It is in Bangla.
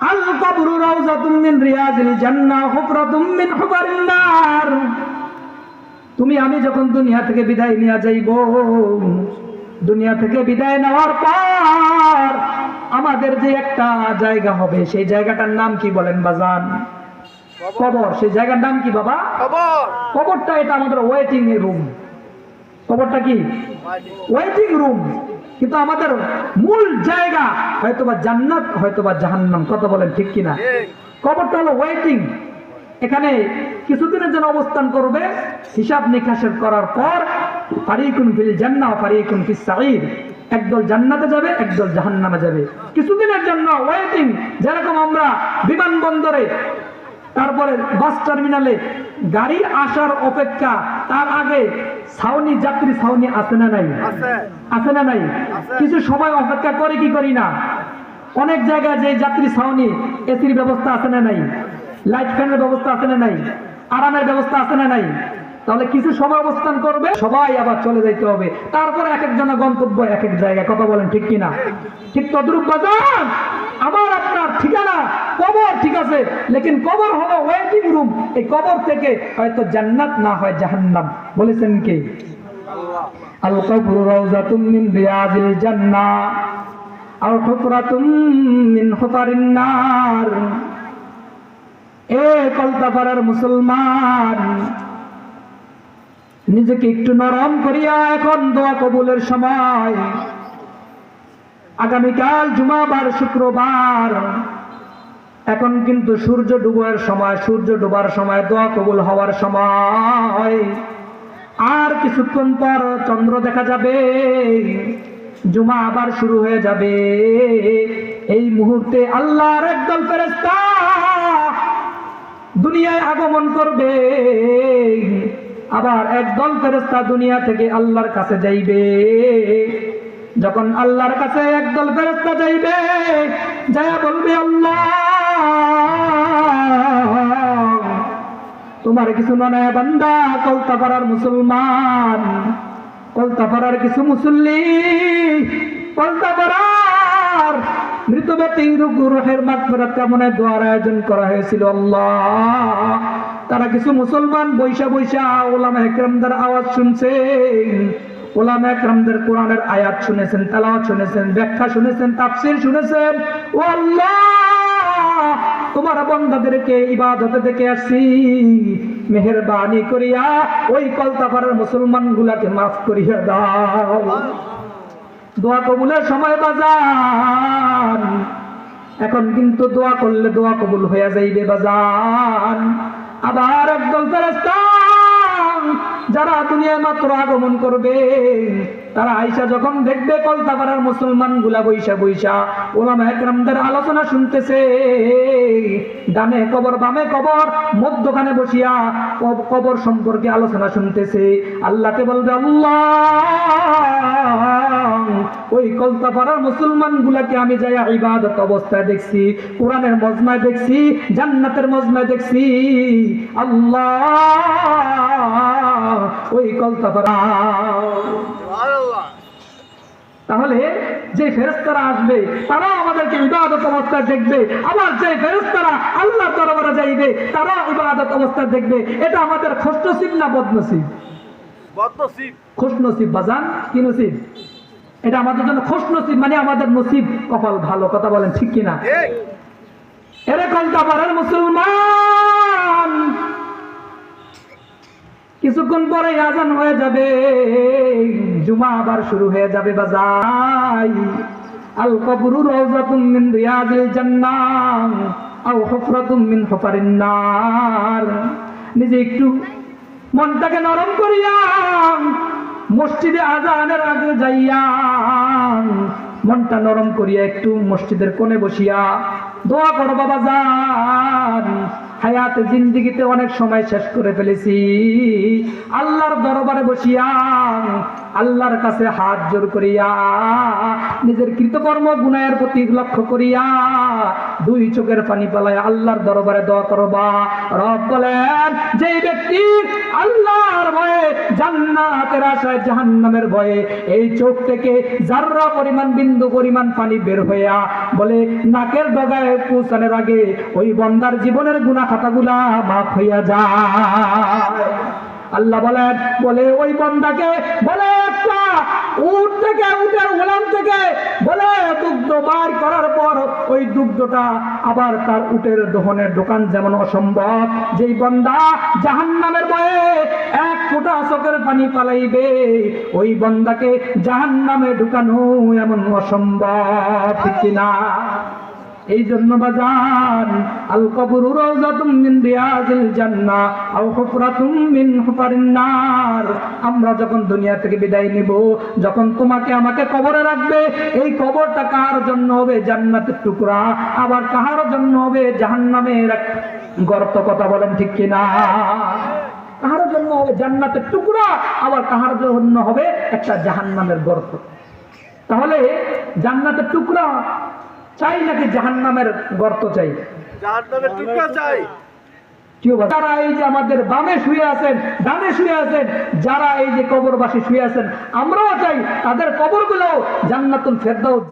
আল কবরু রাউজাতুম মিন রিয়াজিল জান্নাহ হুফরাতুম মিন হুফারিন নার। তুমি আমি যখন দুনিয়া থেকে বিদায় নিয়ে যাইব দুনিয়া থেকে বিদায় নেওয়ার পর আমাদের যে একটা জায়গা হবে সেই জায়গাটার নাম কি বলেন বাজান? কবর। সেই জায়গার নাম কি বাবা? কবরটা এটা আমাদের ওয়েটিং রুম কবরটা কি? ওয়েটিং রুম কিন্তু আমাদের মূল জায়গা হয়তোবা জান্নাত, হয়তোবা জাহান্নাম, কথা বলেন ঠিক কিনা? কবরটা হলো ওয়েটিং এখানে কিছুদিনের জন্য অবস্থান করবে। হিসাব নিকাশের করার পর ফারিকুন ফিল জান্নাহ ফারিকুন ফিস সাঈদ। একদল জান্নাতে যাবে, একদল জাহান্নামে যাবে। কিছুদিনের জন্য ওয়েটিং যেরকম আমরা বিমানবন্দরে তারপরে বাস টার্মিনালে গাড়ি আসার অপেক্ষা তার আগে ছাউনি যাত্রী ছাউনি আছে না নাই? আছে। না নাই? কিছু সময় অপেক্ষা করে কি করি না? অনেক জায়গায় যে যাত্রী ছাউনি এসির ব্যবস্থা আছে না নাই? লাইট ফ্যানের ব্যবস্থা আছে না নাই? আরামের ব্যবস্থা আছে না নাই? তাহলে কিছু সময় অবস্থান করবে সবাই আবার চলে যাইতে হবে। তারপরে এক একজনের গন্তব্য এক এক জায়গায়। কথা বলেন ঠিক কিনা? ঠিক তদ্রুপ বাজান আমার কবর ঠিক আছে, লেকিন কবর হলো ওয়েটিং রুম। এই কবর থেকে হয়তো জান্নাত না হয় জাহান্নাম। বলেছেন কে? আল কবরু মিন রিয়াজিল জান্নাহ মিন নার। এ কলতাপাড়ার মুসলমান, নিজেকে একটু নরম করিয়া এখন দোয়া কবুলের সময়। আগামীকাল জুমাবার শুক্রবার এখন কিন্তু সূর্য ডুবার সময়, সূর্য ডুবার সময়, দোয়া কবুল হওয়ার সময়। আর কিছুক্ষণ পর চন্দ্র দেখা যাবে, জুমা আবার শুরু হয়ে যাবে। এই মুহূর্তে আল্লাহর একদল ফেরেস্তা দুনিয়ায় আগমন করবে। আবার একদল ফেরেস্তা দুনিয়া থেকে আল্লাহর কাছে যাইবে। যখন আল্লাহর কাছে একদল ফেরেস্তা যাইবে, যায়া বলবে আল্লাহ তোমার কিছু মনে বান্দা কলতাপাড়ার মুসলমান কলতাপাড়ার কিছু মুসল্লি কলতাপাড়ার মৃত ব্যক্তি রুহের মাগফিরাত কামনায় দোয়ার আয়োজন করা হয়েছিল আল্লাহ। তারা কিছু মুসলমান বৈশা বৈশা ওলামা একরামদের আওয়াজ শুনছেন, ওলামা একরামদের কোরআনের আয়াত শুনেছেন, তেলাওয়াত শুনেছেন, ব্যাখ্যা শুনেছেন, তাফসীর শুনেছেন। ও আল্লাহ! তোমার বন্ধাদেরকে ইবাদতে থেকে আসছি মেহরবানি করিয়া ওই কলতাপাড়ার মুসলমান গুলাকে মাফ করিয়া দাও। দোয়া কবুলের সময় বাজান। এখন কিন্তু দোয়া করলে দোয়া কবুল হয়ে যাইবে বাজান। আবার একদল ফেরেস্তা যারা দুনিয়ায় মাত্র আগমন করবে, তারা আইসা যখন দেখবে কলতাপাড়ার মুসলমানগুলা বৈশা বৈশা, ওলামা একরামদের আলোচনা শুনতেছে। ডানে কবর, বামে কবর, মধ্যখানে বসিয়া কব- কবর সম্পর্কে আলোচনা শুনতেছে। আল্লাহকে বলবে, আল্লাহ, ওই কলতাপাড়ার মুসলমান গুলাকে আমি যাই ইবাদত অবস্থায় দেখছি, কোরআনের মজমায় দেখছি, জান্নাতের মজমায় দেখছি। আল্লাহ ওই কলতাপাড়া তাহলে যে ফেরেস্তারা আসবে তারা আমাদেরকে ইবাদত অবস্থায় দেখবে। আবার যে ফেরেস্তারা আল্লাহ দরবারে যাইবে তারা ইবাদত অবস্থায় দেখবে। এটা আমাদের খোশনসিব না বদনসিব? খোশনসিব বাজান কি নসিব? এটা আমাদের জন্য খোশনসিব মানে আমাদের নসিব। কপাল ভালো কথা বলেন ঠিক কিনা? এরকম তাবারের মুসলমান! কিছুক্ষণ পরে আজান হয়ে যাবে। জুমা আবার শুরু হয়ে যাবে বাজাই আল কবরু রাউজাতুম মিন রিয়াজিল জান্নাহ, আও হুফরাতুম মিন হুফারিন নার। নিজে একটু মনটাকে নরম করিয়া মসজিদে আজানের আগে যাইয়া মনটা নরম করিয়া একটু মসজিদের কোণে বসিয়া দোয়া করো বাবা হায়াতে জিন্দিগিতে অনেক সময় শেষ করে ফেলেছি। আল্লাহর দরবারে বসিয়া, আল্লাহর কাছে হাত জোর করিয়া, নিজের কৃতকর্ম গুনায়ের প্রতি লক্ষ্য করিয়া, দুই চোখের পানি পালায় আল্লাহর দরবারে দোয়া করবা। রব বলেন, যেই ব্যক্তি আল্লাহর জান্নাতের আশায় জাহান্নামের ভয়ে এই চোখ থেকে জাররা পরিমাণ বিন্দু পরিমাণ পানি বের হইয়া বলে, নাকের ডগায় পৌঁছানোর আগে ওই বন্দার জীবনের গুণা খাতাগুলা মাফ হইয়া যায়। আল্লাহ বলে বলে ওই বন্দাকে, বলে একটা উঠ থেকে উঠে গোলাম থেকে বলে দুগ্ধ বার করার পর ওই দুগ্ধটা আবার তার উটের দোহনের দোকান যেমন অসম্ভব। যেই বন্দা জাহান্নামের বয়ে এক ফোঁটা চোখের পানি পালাইবে, ওই বন্দাকে জাহান্নামে ঢুকানো এমন অসম্ভব, ঠিক কিনা? এই জন্য বাজান আল কবরু রাউযাতুম মিন আমরা যখন দুনিয়া থেকে বিদায় নিব, যখন তোমাকে আমাকে কবরে রাখবে, এই কবরটা কার জন্য হবে? জান্নাতের টুকরা। আবার কাহার জন্য হবে? জাহান্নামের গর্ত কথা বলেন ঠিক কিনা? কাহার জন্য হবে? জান্নাতের টুকরা। আবার কাহার জন্য হবে? একটা জাহান্নামের গর্ত। তাহলে জান্নাতের টুকরা চাই নাকি জাহান্নামের গর্ত চাই? যার টুকরা চাই। কেউ বলে, যারা এই যে আমাদের বামে শুয়ে আছেন ডানে শুয়ে আছেন যারা এই যে কবরবাসী শুয়ে আছেন আমরাও চাই তাদের কবরগুলো জান্নাতুল ফেরদাউস